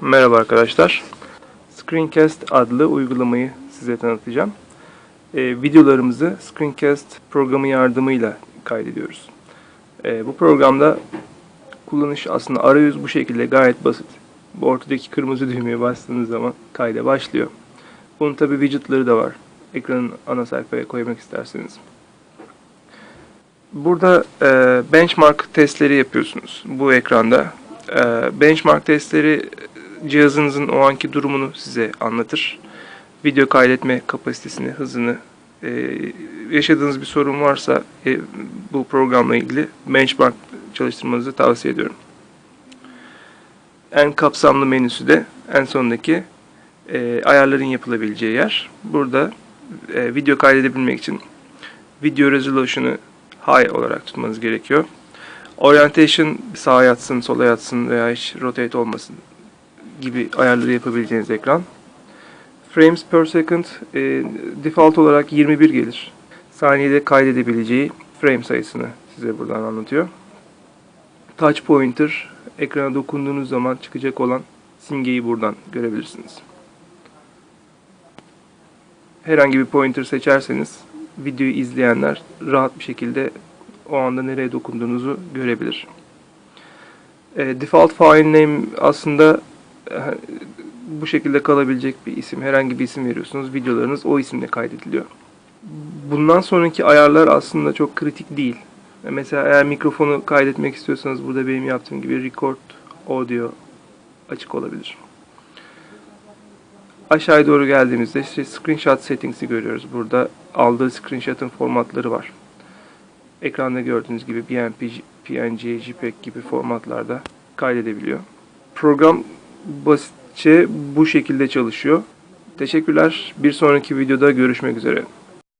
Merhaba arkadaşlar. Screencast adlı uygulamayı size tanıtacağım. Ee, videolarımızı Screencast programı yardımıyla kaydediyoruz. Ee, bu programda kullanış aslında arayüz bu şekilde gayet basit. Bu ortadaki kırmızı düğmeye bastığınız zaman kayda başlıyor. Bunun tabi widgetları da var. Ekranın ana sayfaya koymak isterseniz. Burada e, benchmark testleri yapıyorsunuz bu ekranda. E, benchmark testleri cihazınızın o anki durumunu size anlatır. Video kaydetme kapasitesini, hızını, e, yaşadığınız bir sorun varsa e, bu programla ilgili benchmark çalıştırmanızı tavsiye ediyorum. En kapsamlı menüsü de en sondaki e, ayarların yapılabileceği yer. Burada e, video kaydedebilmek için video resolution'ı high olarak tutmanız gerekiyor. Orientation sağa yatsın, sola yatsın veya hiç rotate olmasın gibi ayarları yapabileceğiniz ekran. Frames per second e, default olarak 21 gelir. Saniyede kaydedebileceği frame sayısını size buradan anlatıyor. Touch pointer ekrana dokunduğunuz zaman çıkacak olan simgeyi buradan görebilirsiniz. Herhangi bir pointer seçerseniz videoyu izleyenler rahat bir şekilde o anda nereye dokunduğunuzu görebilir. E, default file name aslında bu şekilde kalabilecek bir isim. Herhangi bir isim veriyorsunuz. Videolarınız o isimle kaydediliyor. Bundan sonraki ayarlar aslında çok kritik değil. E, Mesela eğer mikrofonu kaydetmek istiyorsanız burada benim yaptığım gibi record audio açık olabilir. Aşağıya doğru geldiğimizde işte screenshot settings'i görüyoruz. Burada aldığı screenshot'ın formatları var. Ekranda gördüğünüz gibi BMP, PNG, JPEG gibi formatlarda kaydedebiliyor. Program basitçe bu şekilde çalışıyor. Teşekkürler. Bir sonraki videoda görüşmek üzere.